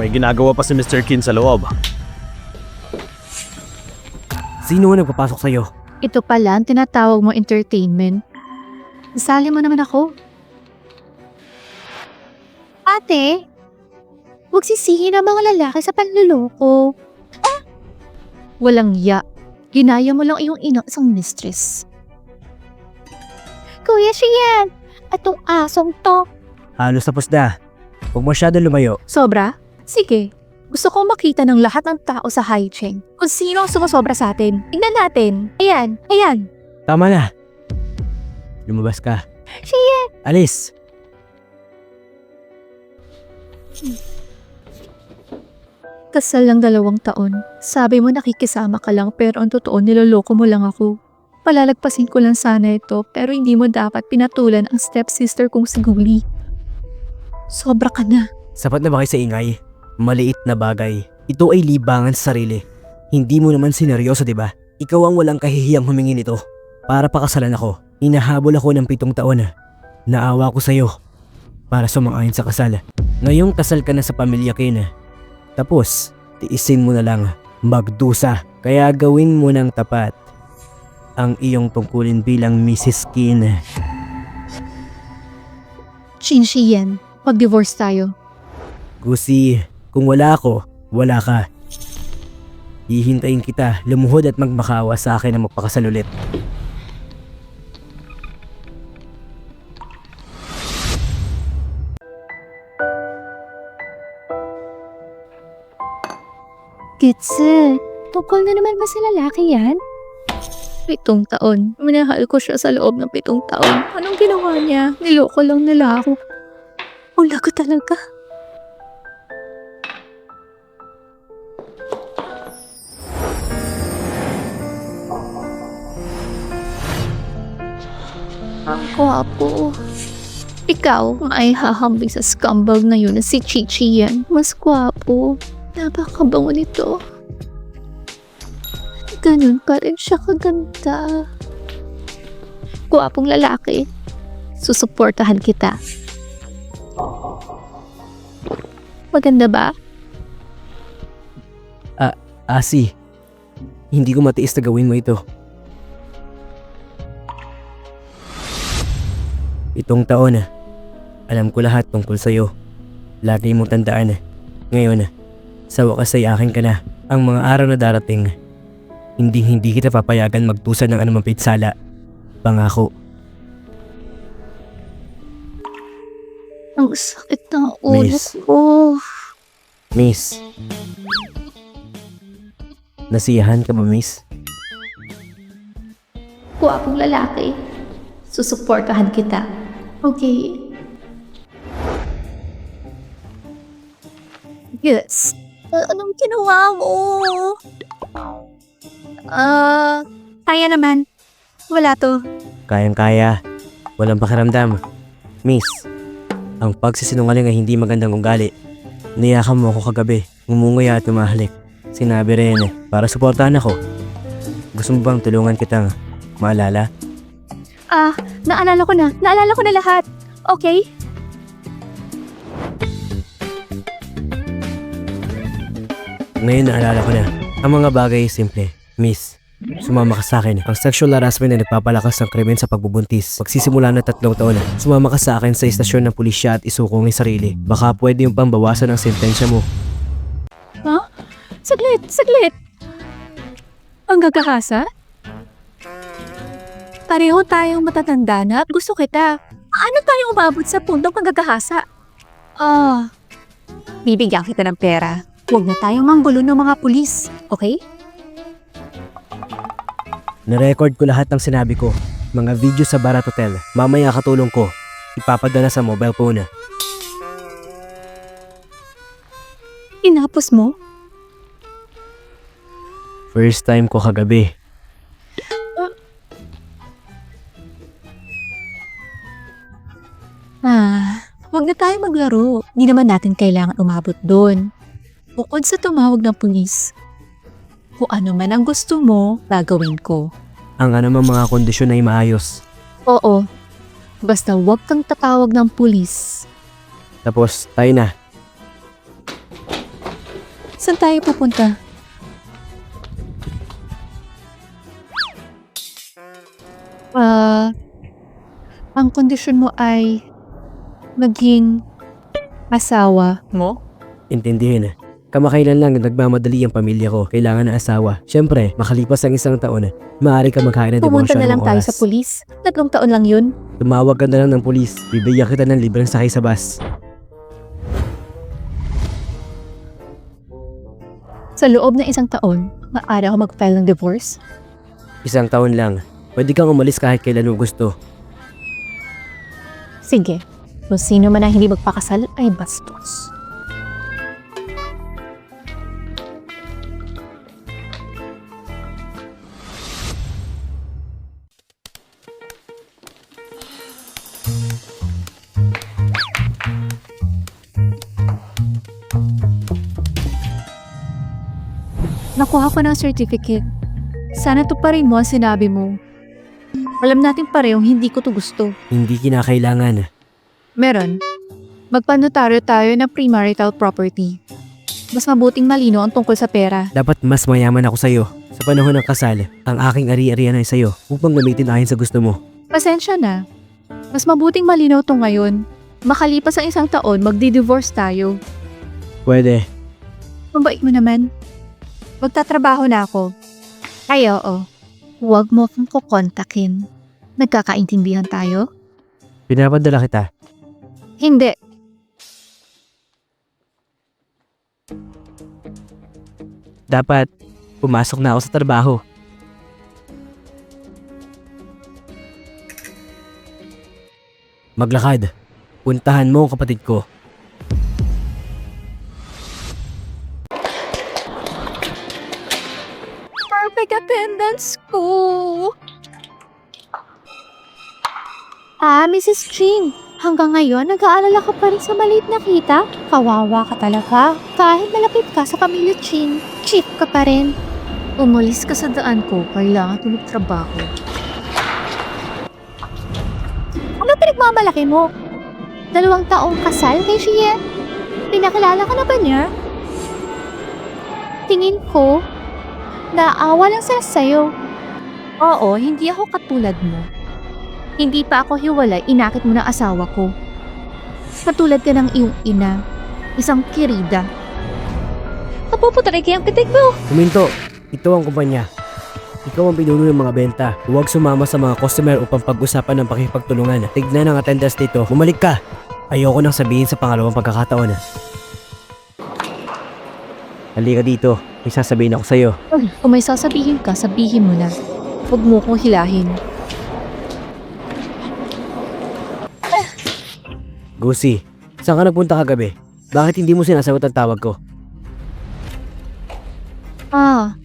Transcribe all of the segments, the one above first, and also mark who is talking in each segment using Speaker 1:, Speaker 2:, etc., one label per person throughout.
Speaker 1: May ginagawa pa si Mr. Kin sa loob.
Speaker 2: Sino ang nagpapasok sa'yo?
Speaker 3: Ito pala ang tinatawag mo entertainment. Isali mo naman ako. Ate, huwag sisihin ang mga lalaki sa panluloko. Ah! Walang ya. Ginaya mo lang iyong inang isang mistress. Kuya Shian, atong asong to.
Speaker 2: Halos tapos na. Huwag masyado lumayo.
Speaker 3: Sobra? Sige. Gusto kong makita ng lahat ng tao sa chain kung sino ang sumasobra sa atin. Tingnan natin. Ayan, ayan.
Speaker 2: Tama na. Lumabas ka.
Speaker 3: Shian!
Speaker 2: Alis!
Speaker 3: Kasal lang dalawang taon. Sabi mo nakikisama ka lang pero ang totoo niloloko mo lang ako. Palalagpasin ko lang sana ito pero hindi mo dapat pinatulan ang stepsister kong si Guli. Sobra ka na.
Speaker 2: Sapat na ba kayo sa ingay? Maliit na bagay. Ito ay libangan sa sarili. Hindi mo naman sineryoso, di ba? Ikaw ang walang kahihiyang humingi nito. Para pakasalan ako, inahabol ako ng pitong taon. Naawa ko sa'yo. Para sumang-ayon sa kasal. Ngayong kasal ka na sa pamilya Kin. Tapos, tiisin mo na lang. Magdusa. Kaya gawin mo ng tapat ang iyong tungkulin bilang Mrs. Kin.
Speaker 3: Chin Shiyan, pag-divorce tayo.
Speaker 2: Gusi, kung wala ako, wala ka. Hihintayin kita, lumuhod at magmakawa sa akin na magpakasal ulit.
Speaker 3: Kitse, tungkol na naman ba sa lalaki yan? Pitong taon. Minahal ko siya sa loob ng pitong taon. Anong ginawa niya? Niloko lang nila ako. Wala ko talaga. Ang kwapo. Ikaw ay hahambing sa scumbag na yun na si Chichi yan. Mas kwapo. Napakabango nito. Ganun pa rin siya kaganda. Gwapong lalaki. Susuportahan kita. Maganda ba?
Speaker 2: Asi, hindi ko matiis na gawin mo ito. Itong taon na, alam ko lahat tungkol sa'yo. Lagi mong tandaan na, ngayon, sa wakas ay akin ka na. Ang mga araw na darating, hindi hindi kita papayagan magtusa ng anumang pitsala. Pangako.
Speaker 3: Ang sakit ng ulo
Speaker 2: Miss.
Speaker 3: ko.
Speaker 2: Miss. Nasiyahan ka ba, miss?
Speaker 3: Gwapong lalaki. Susuportahan kita. Okay. Yes. Ah, anong ginawa mo? Ah, kaya naman. Wala to.
Speaker 2: Kayang-kaya. Walang pakiramdam. Miss, ang pagsisinungaling ay hindi magandang ugali. Niyakan mo ako kagabi. Ngumunguya at tumahalik. Sinabi rin eh, para suportahan ako. Gusto mo bang tulungan kitang maalala?
Speaker 3: Ah, naalala ko na. Naalala ko na lahat. Okay?
Speaker 2: Ngayon naalala ko na. Ang mga bagay ay simple. Miss, sumama ka sa akin. Ang sexual harassment ay nagpapalakas ng krimen sa pagbubuntis. Magsisimula na tatlong taon na. Sumama ka sa akin sa istasyon ng pulisya at isuko ang sarili. Baka pwede yung pambawasan ng sentensya mo.
Speaker 3: Saglit, saglit. Ang gagahasa? Pareho tayong matatanda na at gusto kita. Ano tayong umabot sa puntong panggagahasa? Ah, bibigyan kita ng pera. Huwag na tayong manggulo ng mga pulis, okay?
Speaker 2: Narecord ko lahat ng sinabi ko. Mga video sa Barat Hotel. Mamaya katulong ko. Ipapadala sa mobile phone.
Speaker 3: Inapos mo?
Speaker 2: First time ko kagabi.
Speaker 3: Ah, huwag na tayong maglaro. Hindi naman natin kailangan umabot doon. Bukod sa tumawag ng pulis, kung ano man ang gusto mo, gagawin ko.
Speaker 2: Ang anumang mga kondisyon ay maayos.
Speaker 3: Oo. Basta huwag kang tatawag ng pulis.
Speaker 2: Tapos tayo na.
Speaker 3: Saan tayo pupunta? Ah, ang kondisyon mo ay maging asawa mo?
Speaker 2: Intindihin. Kamakailan lang nagmamadali ang pamilya ko. Kailangan ng asawa. Siyempre, makalipas ang isang taon, maaari ka magkain ng
Speaker 3: Pumunta na lang tayo sa pulis. Tatlong taon lang yun.
Speaker 2: Tumawag ka na lang ng pulis. Bibigyan kita ng libreng sakay sa bus.
Speaker 3: Sa loob ng isang taon, maaari ako mag-file ng divorce.
Speaker 2: Isang taon lang. Pwede kang umalis kahit kailan mo gusto.
Speaker 3: Sige, kung sino man ang hindi magpakasal ay bastos. Nakuha ko ng certificate. Sana to pa rin mo ang sinabi mo. Alam natin parehong hindi ko to gusto.
Speaker 2: Hindi kinakailangan.
Speaker 3: Meron. Magpanotaryo tayo ng premarital property. Mas mabuting malino ang tungkol sa pera.
Speaker 2: Dapat mas mayaman ako sa'yo. Sa panahon ng kasal, ang aking ari-arian ay sa'yo upang gamitin ayon sa gusto mo.
Speaker 3: Pasensya na. Mas mabuting malinaw to ngayon. Makalipas ang isang taon, magdi-divorce tayo.
Speaker 2: Pwede.
Speaker 3: Mabait mo naman. Magtatrabaho na ako. Ay, oo. Huwag mo akong kukontakin. Nagkakaintindihan tayo?
Speaker 2: Pinapadala kita.
Speaker 3: Hindi.
Speaker 2: Dapat, pumasok na ako sa trabaho. Maglakad. Puntahan mo ang kapatid ko.
Speaker 3: Perfect attendance ko. Ah, Mrs. Ching. Hanggang ngayon, nag-aalala ka pa rin sa maliit na kita? Kawawa ka talaga. Kahit malapit ka sa pamilya Ching, chief ka pa rin. Umalis ka sa daan ko, kailangan tulog trabaho. Ano pinagmamalaki mo? Dalawang taong kasal kay Shien? Pinakilala ka na ba niya? Tingin ko, Naawa lang sila sa'yo. Oo, hindi ako katulad mo. Hindi pa ako hiwalay, inakit mo ng asawa ko. Katulad ka ng iyong ina, isang kirida. Napuputari kayang pitig mo.
Speaker 2: Huminto. Ito ang kumpanya. Ikaw ang pinuno ng mga benta. Huwag sumama sa mga customer upang pag-usapan ng pakipagtulungan. Tignan ang attendance dito. Bumalik ka. Ayoko nang sabihin sa pangalawang pagkakataon. Halika dito. May sasabihin ako sa'yo.
Speaker 3: Kung may sasabihin ka, sabihin mo na. Huwag mo kong hilahin.
Speaker 2: Gusi, saan ka nagpunta kagabi? Bakit hindi mo sinasagot ang tawag ko?
Speaker 3: Ah,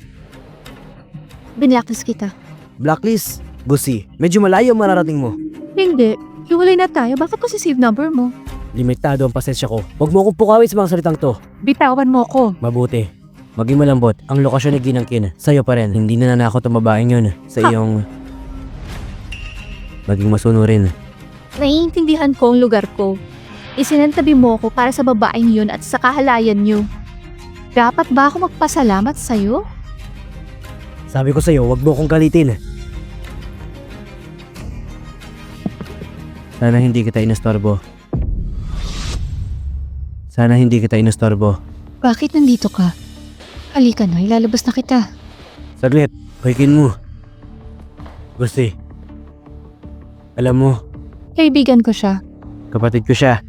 Speaker 3: binlacklist kita.
Speaker 2: Blacklist? Gusi, medyo malayo ang mararating mo.
Speaker 3: Hindi, hiwalay na tayo. Bakit ko si save number mo?
Speaker 2: Limitado ang pasensya ko. Huwag mo akong pukawin sa mga salitang to.
Speaker 3: Bitawan mo ko.
Speaker 2: Mabuti. Maging malambot. Ang lokasyon ni Ginangkin. Sa'yo pa rin. Hindi na nanakot ang babaeng yun. Sa
Speaker 3: Ha?
Speaker 2: iyong... Maging masunurin.
Speaker 3: Naiintindihan ko ang lugar ko. Isinantabi mo ko para sa babaeng yun at sa kahalayan niyo. Dapat ba ako magpasalamat sa'yo?
Speaker 2: Sabi ko sa'yo, huwag mo akong galitin. Sana hindi kita inestorbo. Sana hindi kita inestorbo.
Speaker 3: Bakit nandito ka? Halika na, ilalabas na kita.
Speaker 2: Saglit, huikin mo. Gusti. Alam mo,
Speaker 3: Kaibigan ko siya.
Speaker 2: kapatid ko siya.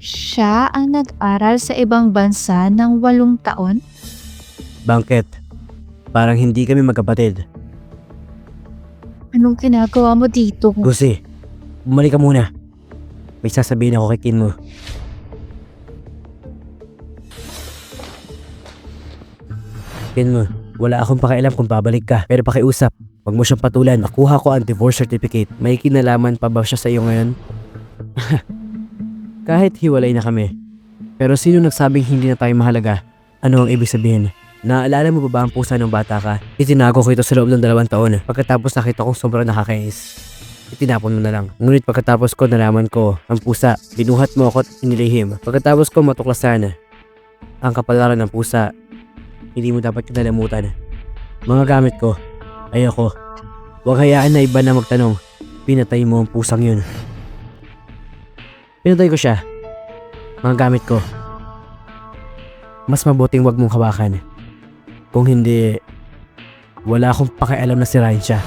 Speaker 3: Siya ang nag-aral sa ibang bansa ng walong taon?
Speaker 2: Bangket. Parang hindi kami magkapatid.
Speaker 3: Anong ginagawa mo dito?
Speaker 2: Gusi, bumalik ka muna. May sasabihin ako kay Kin mo. Kin mo, wala akong pakialam kung babalik ka. Pero pakiusap, wag mo siyang patulan. Nakuha ko ang divorce certificate. May kinalaman pa ba siya sa iyo ngayon? Kahit hiwalay na kami. Pero sino nagsabing hindi na tayo mahalaga? Ano ang ibig sabihin? Naalala mo ba ba ang pusa ng bata ka? Itinago ko ito sa loob ng dalawang taon. Pagkatapos nakita kong sobrang nakakainis. Itinapon mo na lang. Ngunit pagkatapos ko nalaman ko, ang pusa, binuhat mo ako at inilihim. Pagkatapos ko matuklasan, ang kapalaran ng pusa. Hindi mo dapat kinalamutan. Mga gamit ko, ayoko. Huwag hayaan na iba na magtanong. Pinatay mo ang pusang yun. Pinatay ko siya. Mga gamit ko. Mas mabuting wag mong hawakan. Kung hindi, wala akong pakialam na sirain siya.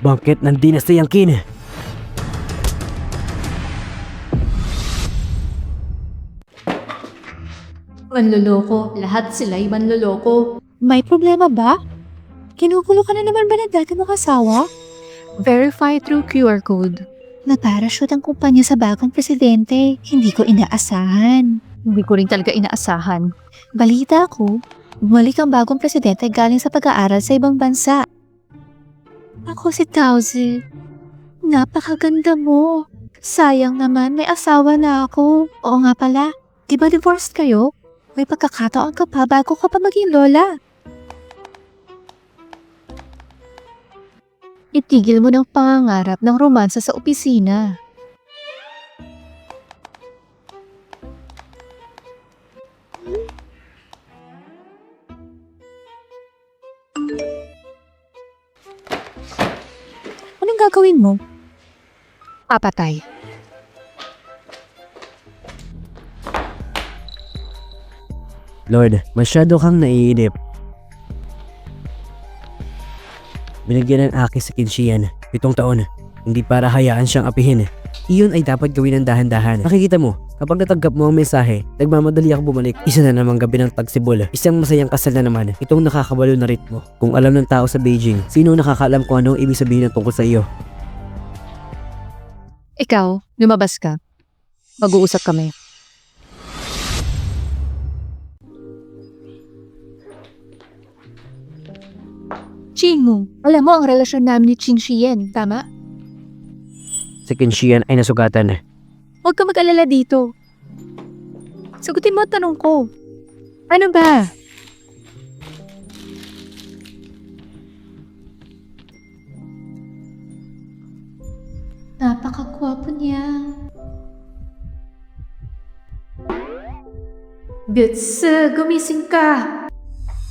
Speaker 2: Bangkit ng Dynasty ang kin.
Speaker 3: Manloloko. Lahat sila'y manloloko. May problema ba? Kinukulo ka na naman ba ng dati mong asawa? Verify through QR code.
Speaker 4: Naparashoot ang kumpanya sa bagong presidente. Hindi ko inaasahan.
Speaker 3: Hindi ko rin talaga inaasahan.
Speaker 4: Balita ko, bumalik ang bagong presidente galing sa pag-aaral sa ibang bansa. Ako si Tauzi. Napakaganda mo. Sayang naman, may asawa na ako. Oo nga pala, di ba divorced kayo? May pagkakataon ka pa bago ka pa maging lola.
Speaker 3: Itigil mo ng pangangarap ng romansa sa opisina.
Speaker 4: Anong gagawin mo?
Speaker 3: Papatay.
Speaker 2: Lord, masyado kang naiinip. Binigyan ng aki si Kinshian, pitong taon, hindi para hayaan siyang apihin. Iyon ay dapat gawin ng dahan-dahan. Nakikita mo, kapag natanggap mo ang mensahe, nagmamadali ako bumalik. Isa na namang gabi ng tagsibol. Isang masayang kasal na naman. Itong nakakabalo na ritmo. Kung alam ng tao sa Beijing, sino nakakaalam kung ano ang ibig sabihin ng tungkol sa iyo?
Speaker 3: Ikaw, lumabas ka. Mag-uusap kami. Chingu, alam mo ang relasyon namin ni Ching Shien, tama?
Speaker 2: Si Kinshian ay nasugatan.
Speaker 3: Huwag ka mag-alala dito. Sagutin mo ang tanong ko. Ano ba?
Speaker 4: Napakagwapo niya.
Speaker 3: Bits, gumising ka.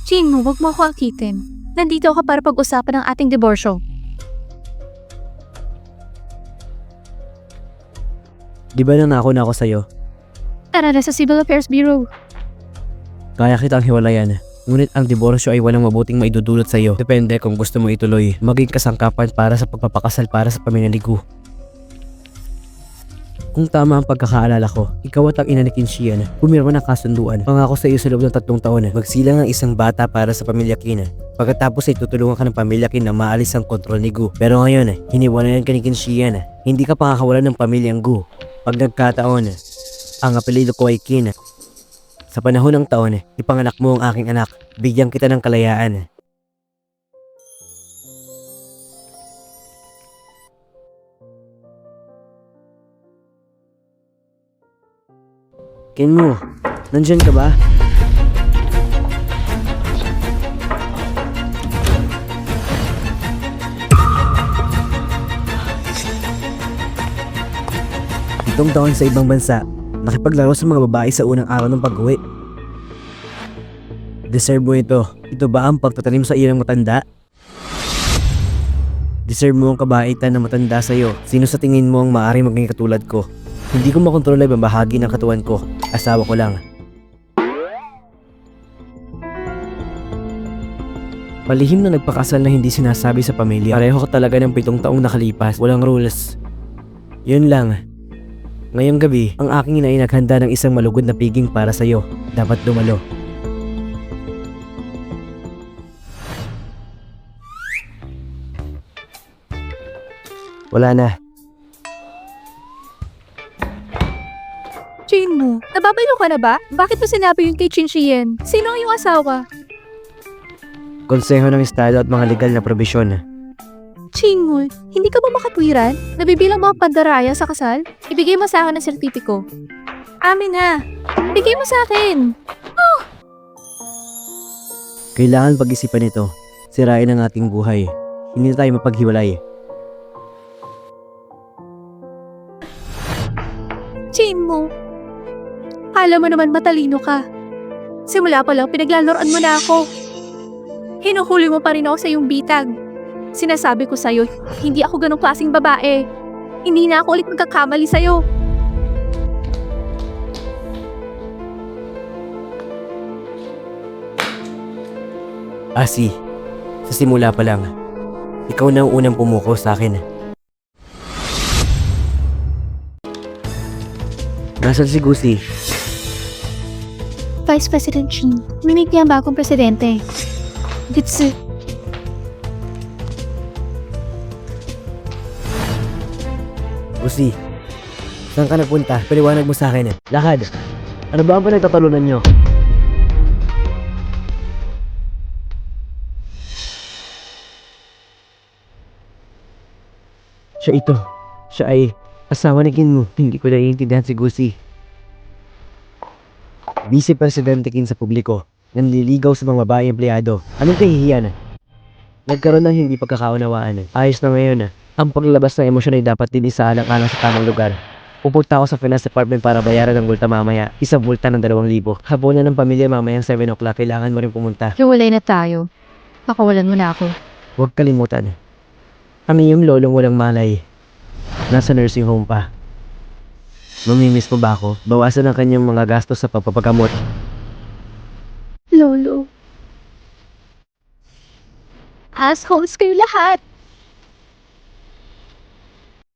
Speaker 3: Chingu, huwag mo ako akitin. Nandito ako para pag-usapan ang ating diborsyo.
Speaker 2: Di ba nangako na ako sa'yo?
Speaker 3: Tara na sa Civil Affairs Bureau.
Speaker 2: Kaya kitang hiwalayan. Ngunit ang diborsyo ay walang mabuting maidudulot sa iyo. Depende kung gusto mo ituloy. Maging kasangkapan para sa pagpapakasal para sa pamilya Kung tama ang pagkakaalala ko, ikaw at ang ina ni Kinshian, pumirma ng kasunduan. Pangako sa iyo sa loob ng tatlong taon, magsilang ang isang bata para sa pamilya Kin. Pagkatapos ay tutulungan ka ng pamilya Kin na maalis ang kontrol ni Gu. Pero ngayon, hiniwalayan ka ni Kinshian. Hindi ka pakakawalan ng pamilyang Gu. Pag nagkataon, ang apelido ko ay Kin. Sa panahon ng taon, ipanganak mo ang aking anak. Bigyan kita ng kalayaan. Ken mo, nandyan ka ba? Itong taon sa ibang bansa, nakipaglaro sa mga babae sa unang araw ng pag-uwi. Deserve mo ito. Ito ba ang pagtatanim sa iyo ng matanda? Deserve mo ang kabaitan na matanda sa iyo. Sino sa tingin mo ang maaaring maging katulad ko? Hindi ko makontrol ang bahagi ng katawan ko. Asawa ko lang. Palihim na nagpakasal na hindi sinasabi sa pamilya. Pareho ka talaga ng pitong taong nakalipas. Walang rules. Yun lang. Ngayong gabi, ang aking ina ay naghanda ng isang malugod na piging para sa'yo. Dapat dumalo. Wala na.
Speaker 3: Chingu, nababaylo ka na ba? Bakit mo sinabi yun kay Chin Shien? Sino ang iyong asawa?
Speaker 2: Konseho ng Estado at mga legal na probisyon.
Speaker 3: Chingu, hindi ka ba makatwiran? Nabibilang mga pandaraya sa kasal? Ibigay mo sa akin ang sertipiko. Amin na. Bigay mo sa akin.
Speaker 2: Kailangan pag-isipan ito. Sirain ang ating buhay. Hindi na tayo mapaghiwalay.
Speaker 3: Chingu,
Speaker 5: Akala mo naman matalino ka. Simula pa lang, pinaglalaroan mo na ako. Hinuhuli mo pa rin ako sa iyong bitag. Sinasabi ko sa'yo, hindi ako ganong klaseng babae. Hindi na ako ulit magkakamali sa'yo.
Speaker 2: Asi, sa simula pa lang, ikaw na ang unang pumuko sa akin. Nasaan si Gusi?
Speaker 3: Vice President Chin, minig niya ang bagong presidente. Gitsu.
Speaker 2: Gusi, saan ka nagpunta? Paliwanag mo sa akin. Lakad. Ano ba ang pinagtatalunan nyo? Siya ito. Siya ay asawa ni Kin. Hindi ko naiintindihan si Gusi. Vice Presidente Kin sa publiko. Nanliligaw sa mga babae empleyado. Anong kahihiyan? Nagkaroon ng hindi pagkakaunawaan. Ayos na ngayon. Ang paglabas ng emosyon ay dapat din isaalang-alang sa tamang lugar. Pupunta ako sa finance department para bayaran ng multa mamaya. Isang multa ng 2,000. Hapunan ng pamilya mamayang 7 o'clock. Kailangan mo rin pumunta.
Speaker 3: Hiwalay na tayo. Pakawalan mo na ako.
Speaker 2: Huwag kalimutan. Kami yung lolong walang malay. Nasa nursing home pa. Mamimiss mo ba ako? Bawasan ang kanyang mga gastos sa pagpapagamot.
Speaker 3: Lolo. Assholes kayo lahat!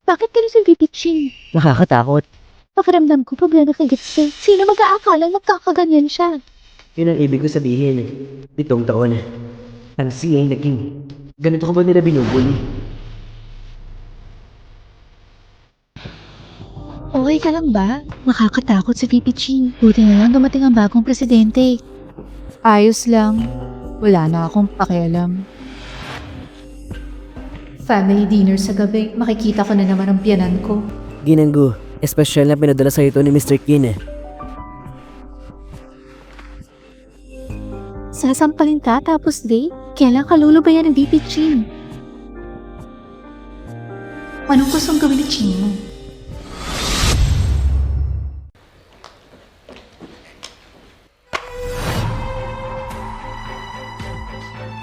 Speaker 3: Bakit kayo sa VP Chin?
Speaker 2: Nakakatakot.
Speaker 3: Pakiramdam ko problema kay Gitsu. Sino mag-aakala nagkakaganyan siya?
Speaker 2: Yun ang ibig ko sabihin. Pitong taon. Ang CA naging. Ganito ko ba nila binubuli?
Speaker 3: Okay ka lang ba? Makakatakot si VP Chin. Buti na lang dumating ang bagong presidente.
Speaker 5: Ayos lang. Wala na akong pakialam. Family dinner sa gabi, makikita ko na naman ang piyanan ko.
Speaker 2: Ginanggo. Espesyal na pinadala sa ito ni Mr. Kin.
Speaker 3: Sasampalin ka tapos di? Kailan ka lulubayan ng VP Chin?
Speaker 5: Anong gustong gawin ni Chin mo?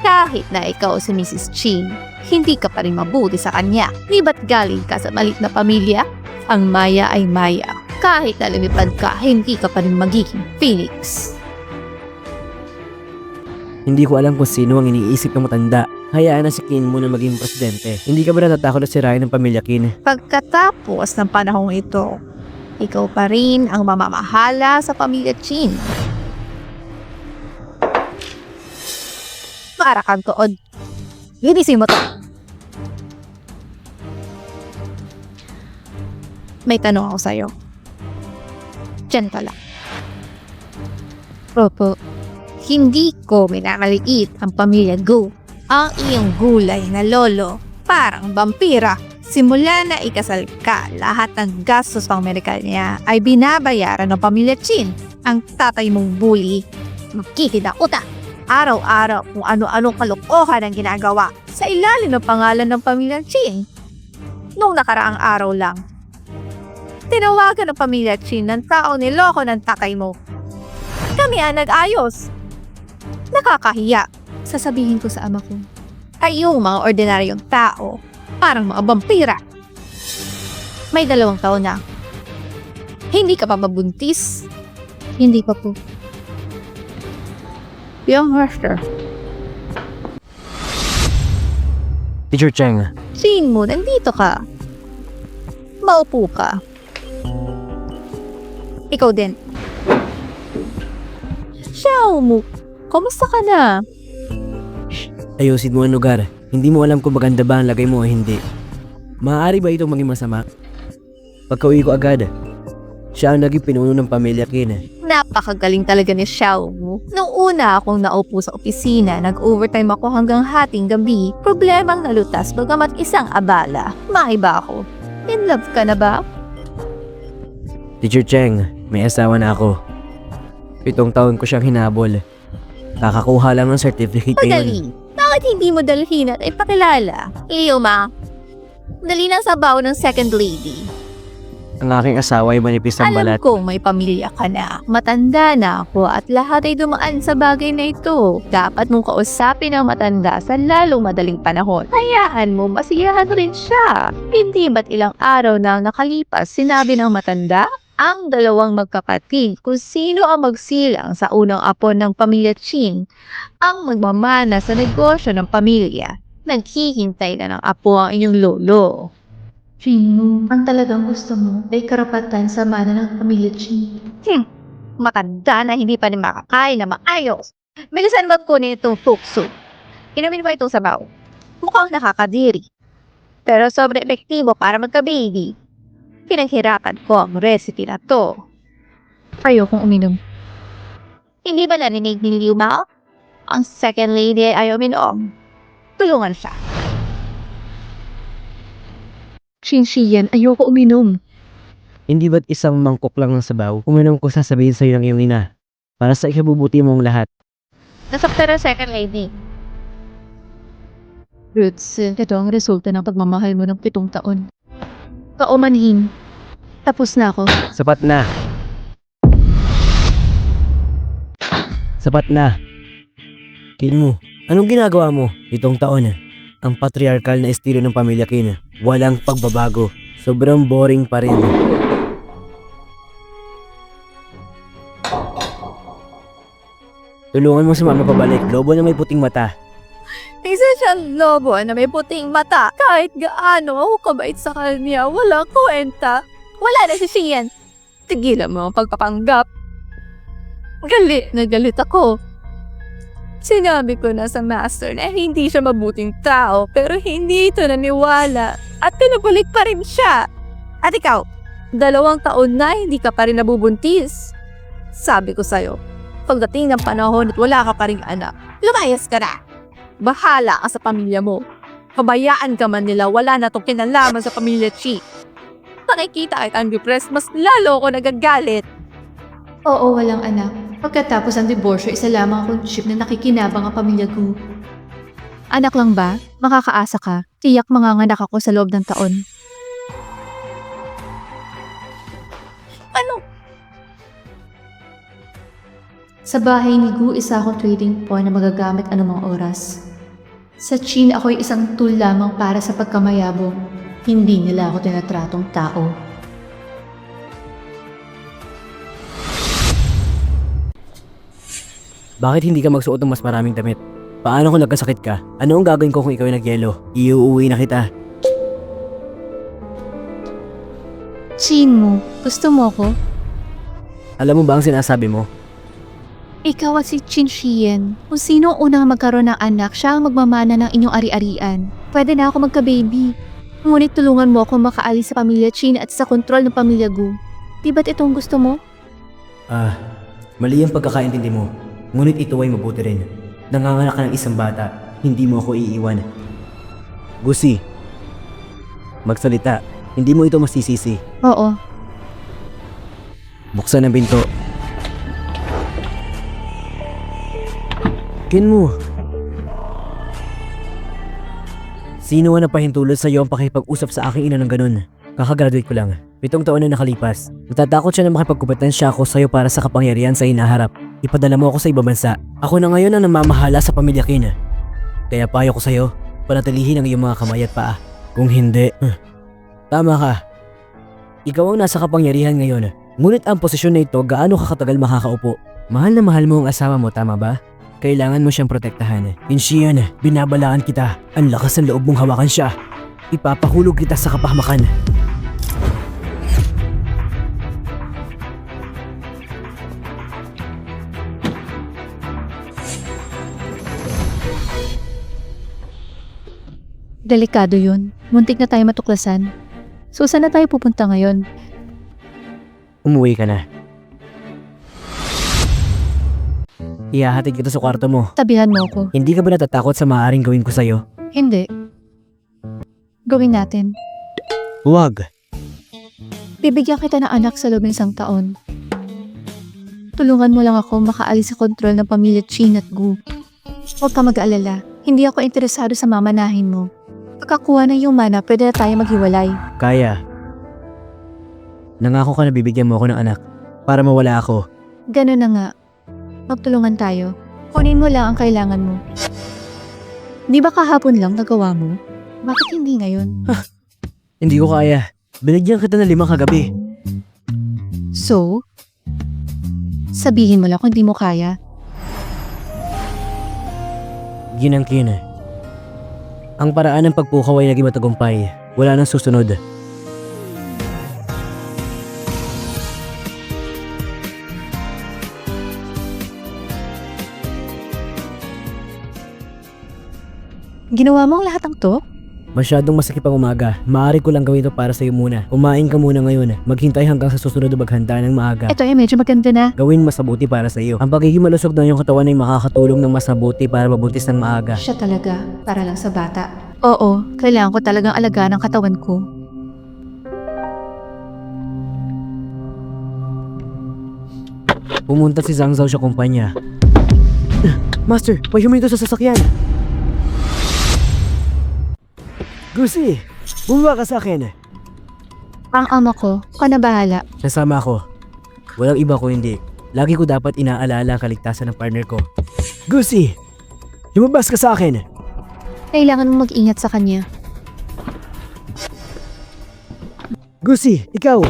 Speaker 3: Kahit na ikaw si Mrs. Chin, hindi ka pa rin mabuti sa kanya. Di ba't galing ka sa malit na pamilya? Ang maya ay maya. Kahit na lumipad ka, hindi ka pa rin magiging phoenix.
Speaker 2: Hindi ko alam kung sino ang iniisip ng matanda. Hayaan na si Kin muna maging presidente. Hindi ka ba natatakot na sirain ng pamilya Kin?
Speaker 3: Pagkatapos ng panahong ito, ikaw pa rin ang mamamahala sa pamilya Chin. Para kang tuod. Linisin mo to. May tanong ako sa'yo. Diyan ka lang. Opo. Hindi ko minamaliit ang pamilya Go. Ang iyong gulay na lolo, parang vampira. Simula na ikasal ka, lahat ng gastos pang medical niya ay binabayaran ng pamilya Chin. Ang tatay mong bully, magkikita uta. Araw-araw kung ano-anong kalokohan ang ginagawa sa ilalim ng pangalan ng pamilya Chin. Nung nakaraang araw lang, tinawagan ng pamilya Chin ng tao niloko ng tatay mo. Kami ang nag-ayos. Nakakahiya. Sasabihin ko sa ama ko, kayong mga ordinaryong tao, parang mga vampira. May dalawang taon na. Hindi ka pa mabuntis? Hindi pa po. Young Master,
Speaker 2: Teacher Cheng,
Speaker 3: Jane mo, nandito ka. Maupo ka. Ikaw din. Xiao mo, kumusta ka na?
Speaker 2: ayusin mo ang lugar. Hindi mo alam kung maganda ba ang lagay mo o hindi. Maaari ba itong maging masama? Pagka-uwi ko agad, siya ang naging pinuno ng pamilya Kin.
Speaker 3: Napakagaling talaga ni Xiao Wu. Nung una akong naupo sa opisina, nag-overtime ako hanggang hating gabi. Problemang nalutas bagamat isang abala. Maiba ako. In love ka na ba?
Speaker 2: Teacher Cheng, may asawa na ako. Pitong taon ko siyang hinabol. Kakakuha lang ng certificate ngayon.
Speaker 3: Madali. Bakit hindi mo dalhin at ipakilala? Iyo ma. Dali ng sabaw ng second lady.
Speaker 2: Ang aking asawa ay manipis ang
Speaker 3: Alam
Speaker 2: balat.
Speaker 3: ko may pamilya ka na. Matanda na ako at lahat ay dumaan sa bagay na ito. Dapat mong kausapin ang matanda sa lalong madaling panahon. Hayaan mo, masiyahan rin siya. Hindi ba't ilang araw na nakalipas sinabi ng matanda? Ang dalawang magkapatid kung sino ang magsilang sa unang apo ng pamilya Chin ang magmamana sa negosyo ng pamilya. Naghihintay na ng apo ang inyong lolo.
Speaker 4: Chin, ang talagang gusto mo ay karapatan sa mana ng pamilya Chin.
Speaker 3: Hmm, matanda na hindi pa rin makakain na maayos. Bilisan mo kunin itong tukso. Inumin mo itong sabaw. Mukhang nakakadiri. Pero sobrang epektibo para magka-baby. Pinaghirapan ko ang recipe na to.
Speaker 4: Ayokong uminom.
Speaker 3: Hindi ba narinig ni Liu Mao? Ang second lady ay ayaw minom. Tulungan siya.
Speaker 4: Chin Shiyan, ayoko uminom.
Speaker 2: Hindi ba't isang mangkok lang ng sabaw? Uminom ko sasabihin sa'yo ng iyong ina. Para sa ikabubuti mong lahat.
Speaker 3: Nasakta na second lady.
Speaker 4: Roots, ito ang resulta ng pagmamahal mo ng pitong taon. Kaumanhin. Tapos na ako.
Speaker 2: Sapat na. Sapat na. Kin anong ginagawa mo itong taon? Ang patriarchal na estilo ng pamilya Kin. Walang pagbabago. Sobrang boring pa rin. Tulungan mo si mama pabalik. Lobo na may puting mata.
Speaker 3: Isa siyang lobo na may puting mata. Kahit gaano ako kabait sa kanya, wala kwenta. Wala na si Shian. Tigilan mo ang pagpapanggap. Galit na galit ako. Sinabi ko na sa master na hindi siya mabuting tao pero hindi ito naniwala at pinabalik pa rin siya. At ikaw, dalawang taon na hindi ka pa rin nabubuntis. Sabi ko sa'yo, pagdating ng panahon at wala ka pa rin anak, lumayas ka na. Bahala ka sa pamilya mo. Pabayaan ka man nila, wala na tong kinalaman sa pamilya Chi. Nakikita at ang depressed, mas lalo ako nagagalit.
Speaker 4: Oo, walang anak. Pagkatapos ng diborsyo, isa lamang akong ship na nakikinabang ang pamilya ko.
Speaker 3: Anak lang ba? Makakaasa ka. Tiyak manganganak ako sa loob ng taon. Ano?
Speaker 4: Sa bahay ni Gu, isa akong trading point na magagamit anumang oras. Sa Chin, ako'y isang tool lamang para sa pagkamayabong. Hindi nila ako tinatratong tao.
Speaker 2: Bakit hindi ka magsuot ng mas maraming damit? Paano kung nagkasakit ka? Ano ang gagawin ko kung ikaw ay nagyelo? Iuuwi na kita.
Speaker 4: Chin mo, gusto mo ko?
Speaker 2: Alam mo ba ang sinasabi mo?
Speaker 4: Ikaw at si Chin Shien. Kung sino ang unang magkaroon ng anak, siya ang magmamana ng inyong ari-arian. Pwede na ako magka-baby. Ngunit tulungan mo ako makaalis sa pamilya Chin at sa kontrol ng pamilya Gu. Di ba't itong gusto mo?
Speaker 2: Ah, mali ang pagkakaintindi mo. Ngunit ito ay mabuti rin. Nanganganak ka ng isang bata, hindi mo ako iiwan. Gusi, magsalita. Hindi mo ito masisisi.
Speaker 4: Oo.
Speaker 2: Buksan ang pinto. Kin mo. Sino ang napahintulot sa iyo ang pakipag-usap sa aking ina ng ganun? Kakagraduate ko lang. Pitong taon na nakalipas. Natatakot siya na makipagkumpetensya ako sa'yo para sa kapangyarihan sa inaharap. Ipadala mo ako sa ibang bansa. Ako na ngayon ang namamahala sa pamilya Kin. Kaya payo ko sa'yo, panatilihin ang iyong mga kamay at paa. Kung hindi, huh, tama ka. Ikaw ang nasa kapangyarihan ngayon. Ngunit ang posisyon na ito gaano ka katagal makakaupo. Mahal na mahal mo ang asawa mo, tama ba? Kailangan mo siyang protektahan. Inshiyan, binabalaan kita. Ang lakas ng loob mong hawakan siya. Ipapahulog kita sa kapahamakan.
Speaker 4: Delikado yun. Muntik na tayo matuklasan. So, saan na tayo pupunta ngayon?
Speaker 2: Umuwi ka na. Ihahatid kita sa kwarto mo.
Speaker 4: Tabihan mo ako.
Speaker 2: Hindi ka ba natatakot sa maaaring gawin ko sa'yo?
Speaker 4: Hindi. Gawin natin.
Speaker 2: Huwag.
Speaker 4: Bibigyan kita ng anak sa loob ng isang taon. Tulungan mo lang ako makaalis sa kontrol ng pamilya Chin at Gu. Huwag ka mag-aalala. Hindi ako interesado sa mamanahin mo. Pagkakuha ng iyong mana, pwede na tayo maghiwalay.
Speaker 2: Kaya. Nangako ka na bibigyan mo ako ng anak para mawala ako.
Speaker 3: Ganun na nga. Magtulungan tayo. Kunin mo lang ang kailangan mo. Di ba kahapon lang nagawa mo? Bakit hindi ngayon?
Speaker 2: Hindi ko kaya. Binigyan kita ng limang kagabi.
Speaker 3: So? Sabihin mo lang kung di mo kaya.
Speaker 2: Ginangkin. Ang paraan ng pagpukaw ay naging matagumpay. Wala nang susunod.
Speaker 3: Ginawa mo ang lahat ng to?
Speaker 2: Masyadong masakit ang umaga. Maaari ko lang gawin ito para sa'yo muna. Kumain ka muna ngayon. Maghintay hanggang sa susunod na maghanda ng maaga.
Speaker 3: Ito ay medyo maganda na.
Speaker 2: Gawin mas mabuti para sa iyo. Ang pagiging malusog ng iyong katawan ay makakatulong ng mas mabuti para mabuntis ng maaga.
Speaker 3: Siya talaga, para lang sa bata. Oo, kailangan ko talagang alagaan ang katawan ko.
Speaker 2: Pumunta si Zhang Zhao sa kumpanya. Master, may huminto sa sasakyan. Gusi, bumaba ka sa akin.
Speaker 3: Ang ama ko, ka na bahala.
Speaker 2: Nasama ako. Walang iba ko hindi. Lagi ko dapat inaalala ang kaligtasan ng partner ko. Gusi, lumabas ka sa akin.
Speaker 3: Kailangan mong mag-ingat sa kanya.
Speaker 2: Gusi, ikaw.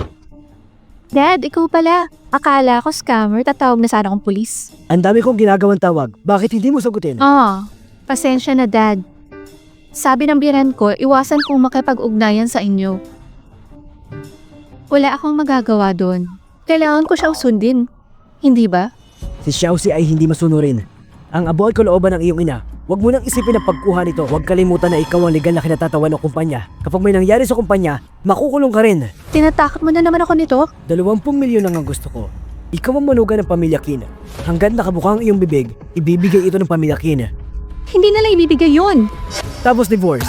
Speaker 3: Dad, ikaw pala. Akala ko scammer, tatawag na sana akong pulis.
Speaker 2: Ang dami kong ginagawang tawag. Bakit hindi mo sagutin?
Speaker 3: Ah, pasensya na dad. Sabi ng biran ko, iwasan kong makipag-ugnayan sa inyo. Wala akong magagawa doon. Kailangan ko siya usundin. Hindi ba?
Speaker 2: Si Xiaoxi ay hindi masunurin. Ang abuhay ko looban ng iyong ina. Huwag mo nang isipin ang pagkuha nito. Huwag kalimutan na ikaw ang legal na kinatatawan ng kumpanya. Kapag may nangyari sa kumpanya, makukulong ka rin.
Speaker 3: Tinatakot mo na naman ako nito?
Speaker 2: 20 milyon lang ang gusto ko. Ikaw ang manuga ng pamilya Kin. Hanggat nakabuka ang iyong bibig, ibibigay ito ng pamilya Kin.
Speaker 3: Hindi na lang ibibigay yun.
Speaker 2: Tapos divorce.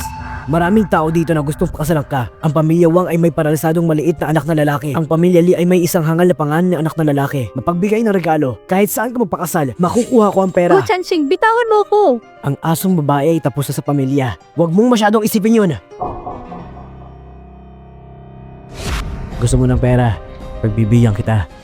Speaker 2: Maraming tao dito na gustong pakasalan ka. Ang pamilya Wang ay may paralisadong maliit na anak na lalaki. Ang pamilya Lee ay may isang hangal na pangalan ng anak na lalaki. Mapagbigay ng regalo, kahit saan ka magpakasal, makukuha ko ang pera.
Speaker 3: Go Chanxing, bitawan mo ko.
Speaker 2: Ang asong babae ay tapos na sa pamilya. Huwag mong masyadong isipin yun. Gusto mo ng pera? Pagbibigyan kita.